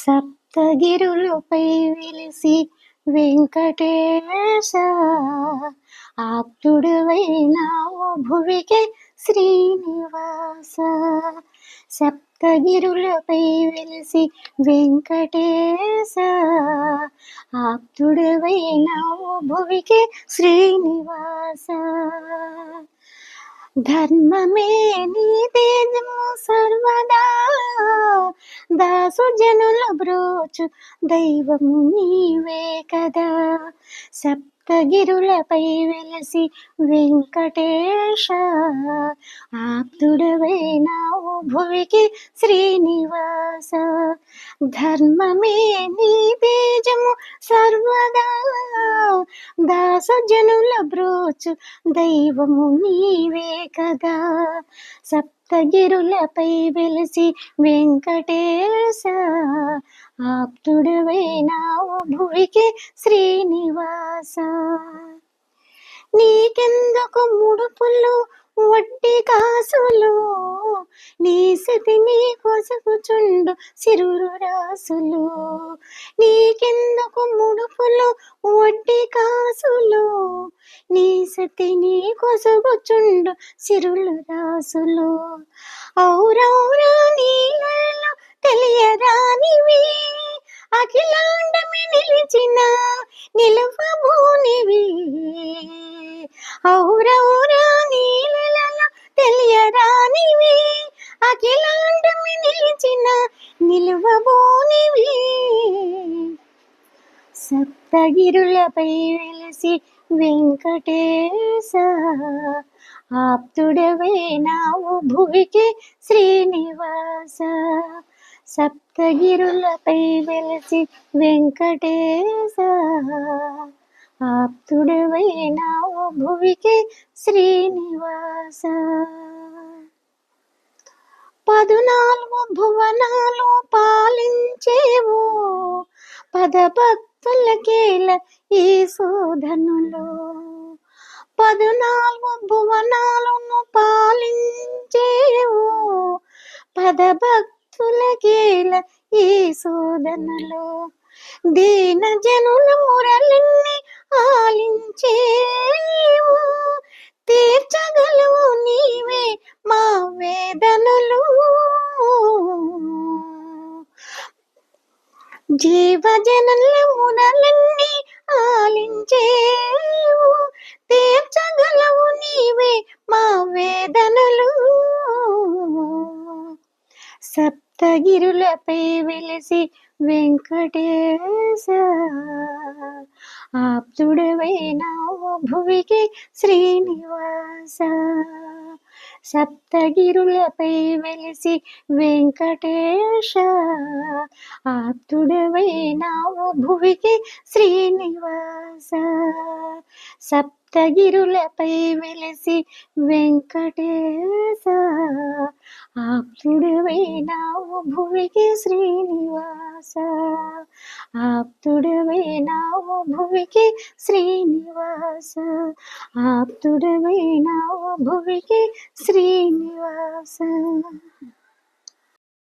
సప్తగిరులపై వెలిసి వెంకటేశ ఆప్తుడవైనావు భువికి శ్రీనివాస. సప్తగిరులపై వెలిసి వెంకటేశ ఆప్తుడవైనావు భువికి శ్రీనివాస. ధర్మమే నీ తేజము సర్వదా దాసు జనుల బ్రోచు దైవం నీవే కదా. సప్తగిరులపై వెలసి వెంకటేశ ఆప్తుడవైనావు భువికి శ్రీనివాస. ధర్మమే నీ తేజము సర్వదా. దాసజనుల బ్రోచు దైవము నీవే కదా. సప్త భక్తగిరులపై వెలిసి వెంకటేశ ఆప్తుడవైనావు భువికి శ్రీనివాస. నీకెందుకు ముడుపులు వడ్డీ కాసులు? నీ స్థితిని కొసగుచుండు సిరురు రాసులు. నీకెందుకు ముడుపులు వడ్డీ కాసులు? నీ సతిని కొసగుచుండు సిరులు రాసులు ఔరౌరా నీళ్ళలో తెలియరానివి అఖిలాండమి నిలిచిన నిలువబోనివి ఔరౌరా నీళ్ళలో తెలియరానివి అఖిలాండమి నిలిచిన నిలువబోనివి సప్తగిరులపై వెలసి వెంకటేశ ఆప్తుడవైనావు భువికి శ్రీనివాస. సప్తగిరులపై వెలసి వెంకటేశ ఆప్తుడవైనావు భువికి శ్రీనివాస. పదునాలుగు భువనాలు పాలించేవు పదభక్తులకేల ఈ శోధనులు పదునాలుగు భువనాలను పాలించేవు. పదభక్తులకేల ఈ శోధనలు దీన జనుల మురళిని ఆలించే జీవజనుల ఆలించేవు. తీర్చగలవు నీవే మా వేదనలు. సప్తగిరులపై వెలిసి వెంకటేశ ఆప్తుడవైన భువికి శ్రీనివాస. సప్తగిరులపై వెలిసి వెంకటేశ ఆప్తుడవైనావు భువికి శ్రీనివాస సప్తగిరులపై వెలిసి వెంకటేశ ఆప్తుడవైనావు భువికి శ్రీనివాస ఆప్తుడవైనావు భువికి శ్రీనివాస ఆప్తుడవైనావు భువికి శ్రీనివాస.